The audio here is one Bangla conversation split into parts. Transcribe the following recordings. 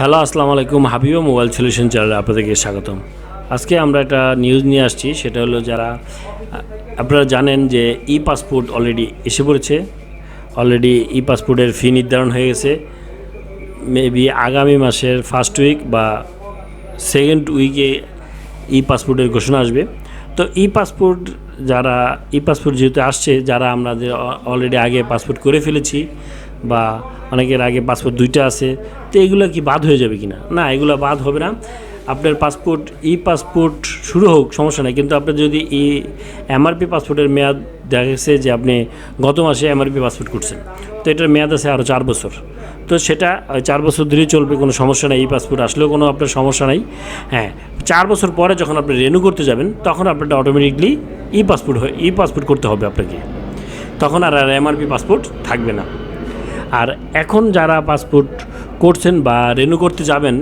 হ্যালো, আসসালামু আলাইকুম। হাবিবা মোবাইল সলিউশন চ্যানেলে আপনাদেরকে স্বাগতম। আজকে আমরা একটা নিউজ নিয়ে আসছি, সেটা হলো যারা আপনারা জানেন যে ই পাসপোর্ট অলরেডি এসে পড়েছে, অলরেডি ই পাসপোর্টের ফি নির্ধারণ হয়ে গেছে। মেবি আগামী মাসের ফার্স্ট উইক বা সেকেন্ড উইকে ই পাসপোর্টের ঘোষণা আসবে। তো ই পাসপোর্ট যারা ই পাসপোর্ট যেহেতু আসছে, যারা আমাদের অলরেডি আগে পাসপোর্ট করে ফেলেছি বা অনেকের আগে পাসপোর্ট দুইটা আছে, তো এগুলো কি বাদ হয়ে যাবে কি না না এগুলো বাদ হবে না। আপনার পাসপোর্ট ই পাসপোর্ট শুরু হোক, সমস্যা নেই। কিন্তু আপনার যদি ই এমআরপি পাসপোর্টের মেয়াদ দেখা গেছে যে আপনি গত মাসে এমআরপি পাসপোর্ট করছেন, তো এটার মেয়াদ আছে আরও চার বছর। তো সেটা চার বছর ধরেই চলবে, কোনো সমস্যা নেই। ই পাসপোর্ট আসলেও কোনো আপনার সমস্যা নাই। হ্যাঁ চার বছর পরে যখন আপনি রেনু করতে যাবেন, তখন আপনারটা অটোমেটিকলি ই পাসপোর্ট হয়ে, ই পাসপোর্ট করতে হবে আপনাকে। তখন আর এমআরপি পাসপোর্ট থাকবে না। আর এখন যারা পাসপোর্ট করছেন বা রেনু করতে যাবেন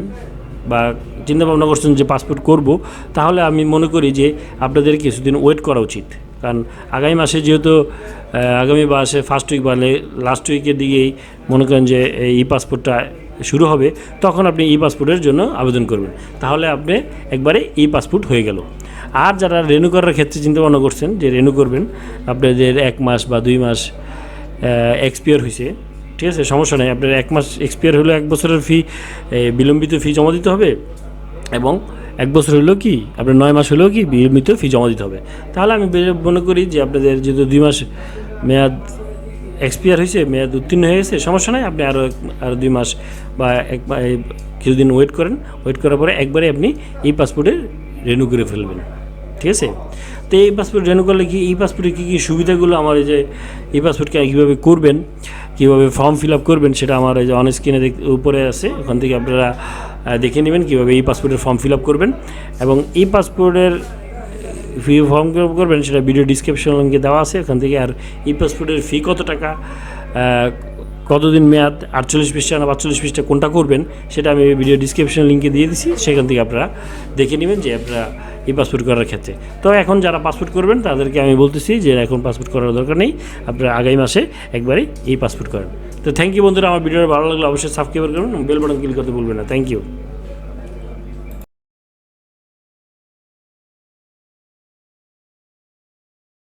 বা চিন্তা ভাবনা করছেন যে পাসপোর্ট করব, তাহলে আমি মনে করি যে আপনাদের কিছুদিন ওয়েট করা উচিত। কারণ আগামী মাসে যেহেতু আগামী মাসে ফার্স্ট উইক বা লাস্ট উইকের দিকেই মনে করেন যে এই পাসপোর্টটা শুরু হবে, তখন আপনি ই পাসপোর্টের জন্য আবেদন করবেন। তাহলে আপনি একবারে ই পাসপোর্ট হয়ে গেল। আর যারা রেনু করার ক্ষেত্রে চিন্তা ভাবনা করছেন যে রেনু করবেন, আপনাদের এক মাস বা দুই মাস এক্সপিয়ার হয়েছে ঠিক আছে, সমস্যা নেই। আপনার এক মাস এক্সপিয়ার হলে এক বছরের ফি বিলম্বিত ফি জমা দিতে হবে এবং এক বছর হলেও কি, আপনার নয় মাস হলেও কি বিলম্বিত ফি জমা দিতে হবে। তাহলে আমি মনে করি যে আপনাদের যেহেতু দুই মাস মেয়াদ এক্সপিয়ার হয়েছে, মেয়াদ উত্তীর্ণ হয়ে গেছে, সমস্যা নাই। আপনি আরও আরও দুই মাস বা এক কিছুদিন ওয়েট করেন। ওয়েট করার পরে একবারে আপনি এই পাসপোর্টে রেনু করে ফেলবেন। ঠিক আছে? তো এই পাসপোর্ট রেনু করলে কি, এই পাসপোর্টে কী কী সুবিধাগুলো আমার এই যে, এই পাসপোর্টকে কীভাবে করবেন, কীভাবে ফর্ম ফিল আপ করবেন সেটা আমার এই যে অন স্ক্রিনে উপরে আছে, ওখান থেকে আপনারা দেখে নেবেন কীভাবে এই পাসপোর্টের ফর্ম ফিল আপ করবেন। এবং এই পাসপোর্টের ফি ফর্ম ফিল আপ করবেন সেটা ভিডিও ডিসক্রিপশন লিঙ্কে দেওয়া আছে, ওখান থেকে। আর ই পাসপোর্টের ফি কত টাকা? কতদিন মেয়াদ? আটচল্লিশ পৃষ্ঠা না পাঁচচল্লিশ পৃষ্ঠা কোনটা করবেন সেটা আমি ভিডিও ডিসক্রিপশন লিঙ্কে দিয়ে দিছি। সেখান থেকে আপনারা দেখে নেবেন যে আপনারা এই পাসপোর্ট করার ক্ষেত্রে। তো এখন যারা পাসপোর্ট করবেন, তাদেরকে আমি বলতেছি যে এখন পাসপোর্ট করার দরকার নেই। আপনারা আগামী মাসে একবারে এই পাসপোর্ট করেন। তো থ্যাংক ইউ বন্ধুরা, আমার ভিডিওটা ভালো লাগলে অবশ্যই সাবস্ক্রাইব করবেন বেল বাটন ক্লিক করতে ভুলবেন না। Thank you